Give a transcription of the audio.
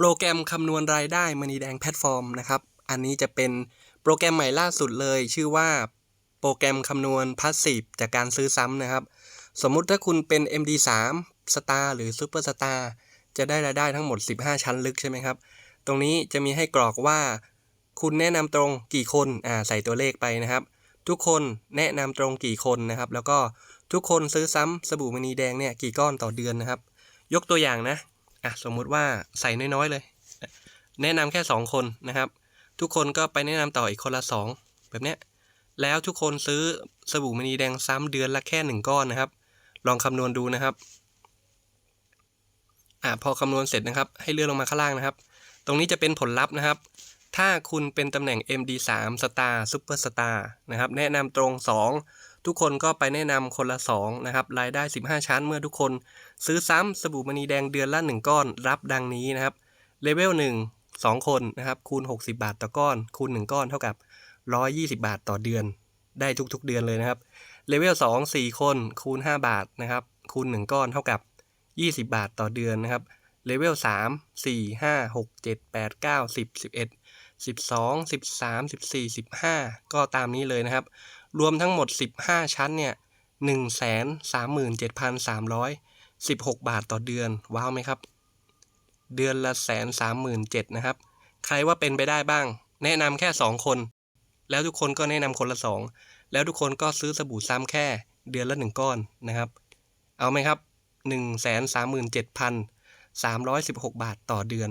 โปรแกรมคำนวณรายได้มณีแดงแพลตฟอร์มนะครับ อันนี้จะเป็นโปรแกรมใหม่ล่าสุดเลย ชื่อว่าโปรแกรมคำนวณพาสซีฟจากการซื้อซ้ำนะครับ สมมุติถ้าคุณเป็น MD3 Star หรือ Super Star จะได้รายได้ทั้งหมด 15 ชั้นลึกใช่ไหมครับ ตรงนี้จะมีให้กรอกว่า คุณแนะนำตรงกี่คนอ่าใส่ตัวเลขไปนะครับ ทุกคนแนะนำตรงกี่คนนะครับ แล้วก็ทุกคนซื้อซ้ำสบู่มณีแดงเนี่ยกี่ก้อนต่อเดือนนะครับ ยกตัวอย่างนะ อะสมมุติว่าใส่น้อยๆเลย แนะนำแค่ 2 คนนะครับ ทุกคนก็ไปแนะนำต่ออีกคนละ 2 แบบเนี้ยแล้วทุกคนซื้อสบู่มณีแดงซ้ำเดือนละแค่หนึ่งก้อนนะครับ ลองคำนวณดูนะครับอะพอคำนวณเสร็จนะครับ ให้เลื่อนลงมาข้างล่างนะครับ ตรงนี้จะเป็นผลลัพธ์นะครับ ถ้าคุณเป็นตำแหน่ง MD3 Star Super Star นะครับ แนะนำตรง 2 ทุกคนก็ไปแนะนำคนละ 2 นะครับ รายได้ 15 ชั้นเมื่อทุกคนซื้อซ้ำสบู่มณีแดงเดือนละ 1 ก้อน รับดังนี้นะครับเลเวล1 2 คนนะครับคูณ 60 บาทต่อก้อน คูณ 1 ก้อนเท่ากับ 120 บาทต่อเดือน ได้ทุกๆเดือนเลยนะครับเลเวล2 4 คนคูณ 5 บาทนะครับคูณ 1 ก้อนเท่ากับ 20 บาทต่อเดือนนะครับเลเวล3 4 5 6 7 8 9 10 11 12 13 14 15 ก็ตามนี้เลยนะครับรวมทั้งหมด 15 ชั้นเนี่ย137,316บาทต่อเดือน ว้าวไหมครับ เดือนละแสนสามหมื่นเจ็ดนะครับ ใครว่าเป็นไปได้บ้าง แนะนำแค่2คน แล้วทุกคนก็แนะนำคนละ2แล้วทุกคนก็ซื้อสบู่ซ้ำแค่ เดือนละ1ก้อนนะครับ เอาไหมครับ1 3 7 3 1 6บาทต่อเดือน